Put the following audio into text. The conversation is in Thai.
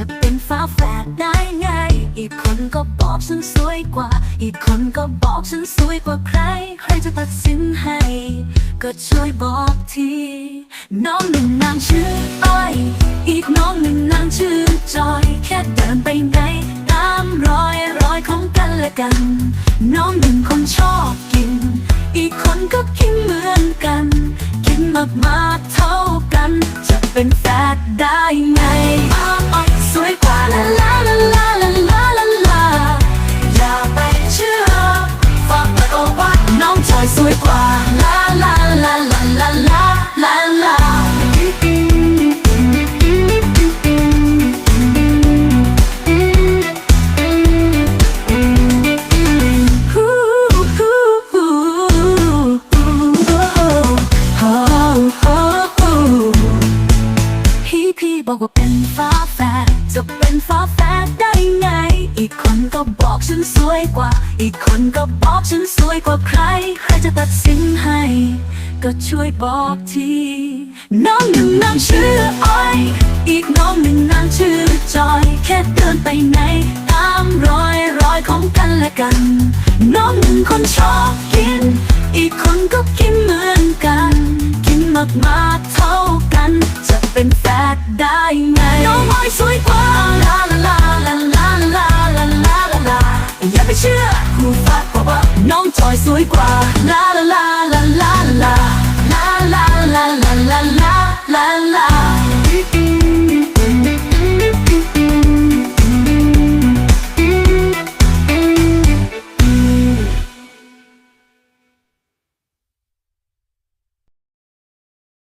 จะเป็นฟาแฝดได้ไง อีกคนก็บอกฉันสวยกว่า อีกคนก็บอกฉันสวยกว่าใคร ใครจะตัดสินให้ ก็ช่วยบอกที น้องหนึ่งนางชื่ออ้อยอีกน้องหนึ่งนางชื่อจอย แค่เดินไปไหนตามรอยรอยของกันและกัน น้องหนึ่งคนชอบกิน อีกคนก็กินเหมือนกัน กินมากๆเท่ากัน จะเป็นแฟดได้ไง วยสวยกว่าลาลาลาลาลาลาลาลาอย่าไปเชื่อฟังแล้วก็ว่าน้องชายสวยกว่าลาลาลาลาลาลาลาลาฮู้ฮู้ฮู้ฮู้ฮู้ฮู้พี่พี่บอกว่าเป็นฟ้า จะเป็นฟาแฝดได้ไง อีกคนก็บอกฉันสวยกว่า อีกคนก็บอกฉันสวยกว่าใคร ใครจะตัดสินให้ ก็ช่วยบอกที น้องหนึ่งนางชื่ออ้อย อีกน้องหนึ่งนางชื่อจอย แค่เดินไปไหนตามรอยรอยของกันและกัน น้องหนึ่งคนชอบกิน อีกคนก็กินเหมือนกัน กินมากมาเท่ากัน จะเป็นแฟนได้ไง น้องอ้อยสวยกว่า องจอยสวยกว่าลาลาลาลาลาลาลาลาลาลาลาลาลาลา